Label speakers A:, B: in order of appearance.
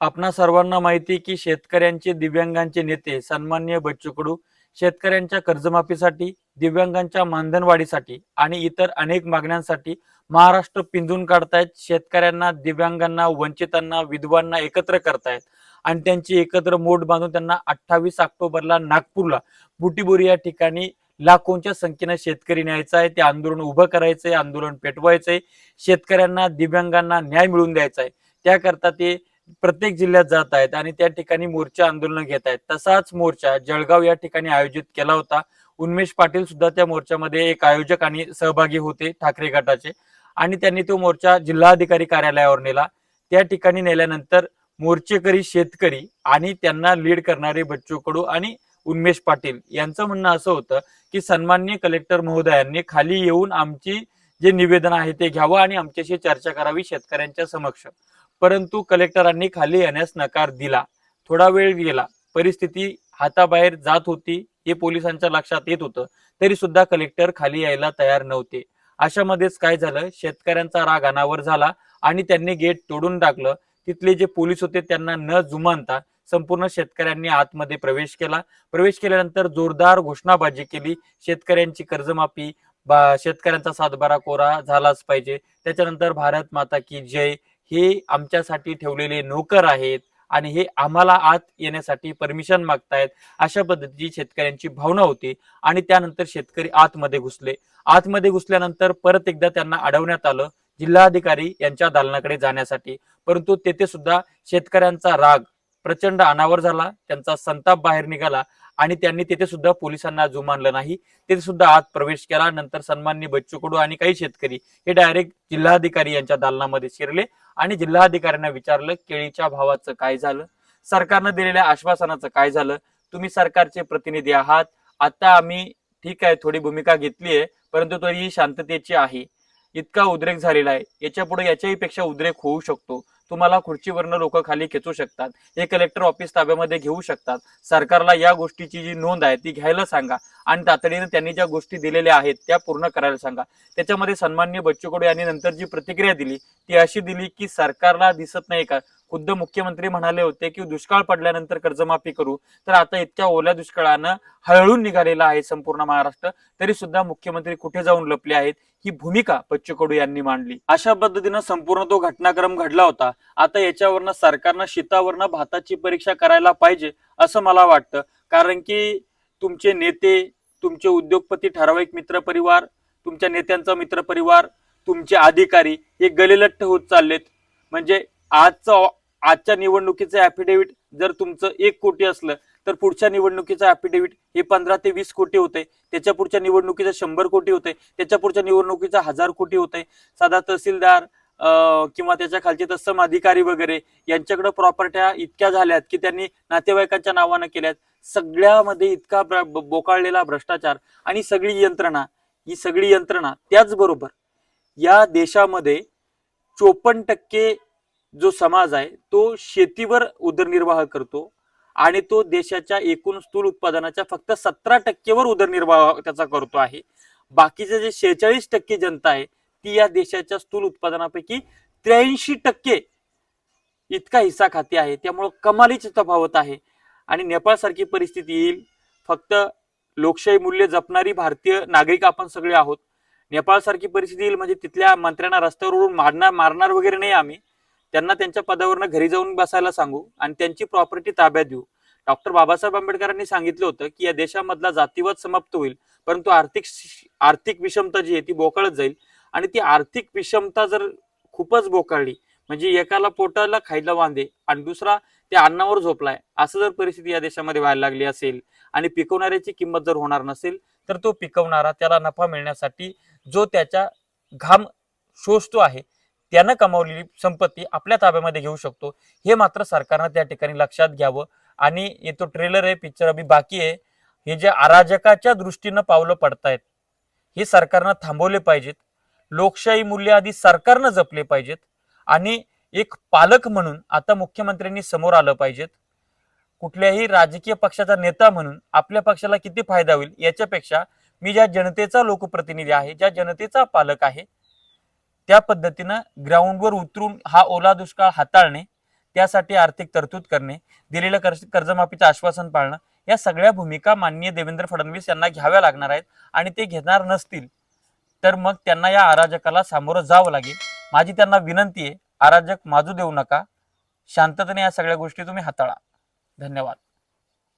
A: आपणा सर्वांना माहिती की शेतकऱ्यांचे दिव्यांगांचे नेते सन्मान्य बच्चू कडू शेतकऱ्यांच्या कर्जमाफीसाठी दिव्यांगांच्या मानधन वाढीसाठी आणि इतर अनेक मागण्यांसाठी महाराष्ट्र पिंजून काढतायत. शेतकऱ्यांना दिव्यांगांना वंचितांना विधवांना एकत्र करतायत. आणि त्यांची एकत्र मोठ बांधून त्यांना अठ्ठावीस ऑक्टोबरला नागपूरला बुटीबोरी या ठिकाणी लाखोंच्या संख्येनं शेतकरी न्यायचा आहे ते आंदोलन उभं करायचंय आंदोलन पेटवायचंय शेतकऱ्यांना दिव्यांगांना न्याय मिळवून द्यायचा आहे त्याकरता ते प्रत्येक जिल्ह्यात जात आहेत आणि त्या ठिकाणी मोर्चा आंदोलन घेत आहेत. तसाच मोर्चा जळगाव या ठिकाणी आयोजित केला होता. उन्मेष पाटील सुद्धा त्या मोर्चामध्ये एक आयोजक आणि सहभागी होते ठाकरे गटाचे आणि त्यांनी तो मोर्चा जिल्हाधिकारी कार्यालयावर नेला. त्या ठिकाणी नेल्यानंतर मोर्चेकरी शेतकरी आणि त्यांना लीड करणारे बच्चू कडू आणि उन्मेष पाटील. यांचं म्हणणं असं होतं की सन्मान्य कलेक्टर महोदयांनी खाली येऊन आमची जे निवेदन आहे ते घ्यावं आणि आमच्याशी चर्चा करावी शेतकऱ्यांच्या समक्ष. परंतु कलेक्टरांनी खाली येण्यास नकार दिला. थोडा वेळ गेला. परिस्थिती हाताबाहेर जात होती. हे पोलिसांच्या लक्षात येत होतं. तरी सुद्धा कलेक्टर खाली यायला तयार नव्हते. अशामध्येच काय झालं? शेतकऱ्यांचा राग अनावर झाला आणि त्यांनी गेट तोडून टाकलं. तिथले जे पोलीस होते त्यांना न जुमानता संपूर्ण शेतकऱ्यांनी आतमध्ये प्रवेश केला. प्रवेश केल्यानंतर जोरदार घोषणाबाजी केली. शेतकऱ्यांची कर्जमाफी शेतकऱ्यांचा सातबारा कोरा झालाच पाहिजे. त्याच्यानंतर भारत माता की जय हे आमच्यासाठी ठेवलेले नोकर आहेत आणि हे आम्हाला आत येण्यासाठी परमिशन मागतायत अशा पद्धतीची शेतकऱ्यांची भावना होती आणि त्यानंतर शेतकरी आतमध्ये घुसले. आतमध्ये घुसल्यानंतर परत एकदा त्यांना अडवण्यात आलं. जिल्हाधिकारी यांच्या दालनाकडे जाण्यासाठी. परंतु तेथे सुद्धा शेतकऱ्यांचा राग प्रचंड अनावर झाला. त्यांचा संताप बाहेर निघाला आणि त्यांनी तेथे सुद्धा पोलिसांना जुमानलं नाही. तेथे सुद्धा आत प्रवेश केला. नंतर सन्मान्य बच्चू कडू आणि काही शेतकरी हे डायरेक्ट जिल्हाधिकारी यांच्या दालनामध्ये शिरले आणि जिल्हाधिकाऱ्यांना विचारलं केळीच्या भावाचं काय झालं? सरकारनं दिलेल्या आश्वासनाचं काय झालं? तुम्ही सरकारचे प्रतिनिधी आहात. आता आम्ही ठीक आहे थोडी भूमिका घेतली आहे परंतु तरीही शांततेची आहे. इतका उद्रेक झालेला आहे. याच्यापुढे याच्याही पेक्षा उद्रेक होऊ शकतो. तुम्हाला खुर्चीवरनं लोक खाली खेचू शकतात. हे कलेक्टर ऑफिस ताब्यामध्ये घेऊ शकतात. सरकारला या गोष्टीची जी नोंद आहे ती घ्यायला सांगा. आणि तातडीने त्यांनी ज्या गोष्टी दिलेल्या आहेत त्या पूर्ण करायला सांगा. त्याच्यामध्ये सन्मान्य बच्चू कडू यांनी नंतर जी प्रतिक्रिया दिली ती अशी दिली की सरकारला दिसत नाही का? खुद्द मुख्यमंत्री म्हणाले होते की दुष्काळ पडल्यानंतर कर्जमाफी करू. तर आता इतक्या ओल्या दुष्काळानं हळहळून निघालेला आहे संपूर्ण महाराष्ट्र. तरी सुद्धा मुख्यमंत्री कुठे जाऊन लपले आहेत ही भूमिका बच्चू कडू यांनी मांडली. अशा पद्धतीनं संपूर्ण तो घटनाक्रम घडला होता. आता याच्यावरनं सरकारनं शितावरनं भाताची परीक्षा करायला पाहिजे असं मला वाटतं. कारण की तुमचे नेते तुमचे उद्योगपती ठराविक मित्रपरिवार तुमच्या नेत्यांचा मित्रपरिवार तुमचे अधिकारी हे गलेलट्ट होत चाललेत. म्हणजे आजचं आजच्या निवडणुकीचं ऍफिडेव्हिट जर तुमचं एक कोटी असलं तर पुढच्या निवडणुकीचं ऍफिडेव्हिट हे पंधरा ते वीस कोटी होते. त्याच्या पुढच्या निवडणुकीचं शंभर कोटी होते. त्याच्या पुढच्या निवडणुकीचा हजार कोटी होते. साधा तहसीलदार किंवा त्याच्या खालचे तत्सम अधिकारी वगैरे यांच्याकडे प्रॉपर्ट्या इतक्या झाल्यात की त्यांनी नातेवाईकांच्या नावानं केल्यात. सगळ्यामध्ये इतका बोकाळलेला भ्रष्टाचार आणि सगळी यंत्रणा ही सगळी यंत्रणा त्याचबरोबर या देशामध्ये चोपन्न टक्के जो समाज आहे तो शेतीवर उदरनिर्वाह करतो आणि तो देशाच्या एकूण स्थूल उत्पादनाच्या फक्त सतरा टक्केवर उदरनिर्वाह त्याचा करतो आहे. बाकीचे जे शेहेचाळीस टक्के जनता आहे ती या देशाच्या स्थूल उत्पादनापैकी त्र्याऐंशी टक्के इतका हिस्सा खाते आहे. त्यामुळं कमालीची तफावत आहे. आणि नेपाळ सारखी परिस्थिती येईल फक्त लोकशाही मूल्य जपणारी भारतीय नागरिक आपण सगळे आहोत. नेपाळ सारखी परिस्थिती येईल म्हणजे तिथल्या मंत्र्यांना रस्त्यावरून मारणार मारणार वगैरे नाही आम्ही. त्यांना त्यांच्या पदावरनं घरी जाऊन बसायला सांगू आणि त्यांची प्रॉपर्टी ताब्यात देऊ डॉक्टर बाबासाहेब आंबेडकरांनी सांगितलं होतं की या देशामधला जातीवाद समाप्त होईल परंतु आर्थिक आर्थिक विषमता जी आहे ती बोकाळत जाईल आणि ती आर्थिक विषमता जर खूपच बोकाळली म्हणजे एकाला पोटाला खायला वांदे आणि दुसरा त्या अन्नावर झोपलाय असं जर परिस्थिती या देशामध्ये व्हायला लागली असेल आणि पिकवणाऱ्याची किंमत जर होणार नसेल तर तो पिकवणारा त्याला नफा मिळण्यासाठी जो त्याच्या घाम शोषतो आहे त्यानं कमावलेली संपत्ती आपल्या ताब्यामध्ये घेऊ शकतो. हे मात्र सरकारनं त्या ठिकाणी लक्षात घ्यावं. आणि हे तो ट्रेलर आहे पिक्चर अभि बाकी आहे. हे जे अराजकाच्या दृष्टीनं पावलं पडतायत हे सरकारनं थांबवले पाहिजेत. लोकशाही मूल्य आधी सरकारनं जपले पाहिजेत. आणि एक पालक म्हणून आता मुख्यमंत्र्यांनी समोर आलं पाहिजेत. कुठल्याही राजकीय पक्षाचा नेता म्हणून आपल्या पक्षाला किती फायदा होईल याच्यापेक्षा मी ज्या जनतेचा लोकप्रतिनिधी आहे ज्या जनतेचा पालक आहे त्या पद्धतीनं ग्राउंडवर उतरून हा ओला दुष्काळ हाताळणे त्यासाठी आर्थिक तरतूद करणे दिलेलं कर्ज कर्जमाफीचं आश्वासन पाळणं या सगळ्या भूमिका माननीय देवेंद्र फडणवीस यांना घ्याव्या लागणार आहेत आणि ते घेणार नसतील तर मग त्यांना या अराजकाला सामोरं जावं लागेल. माझी त्यांना विनंती आहे अराजक माजू देऊ नका. शांततेने या सगळ्या गोष्टी तुम्ही हाताळा. धन्यवाद.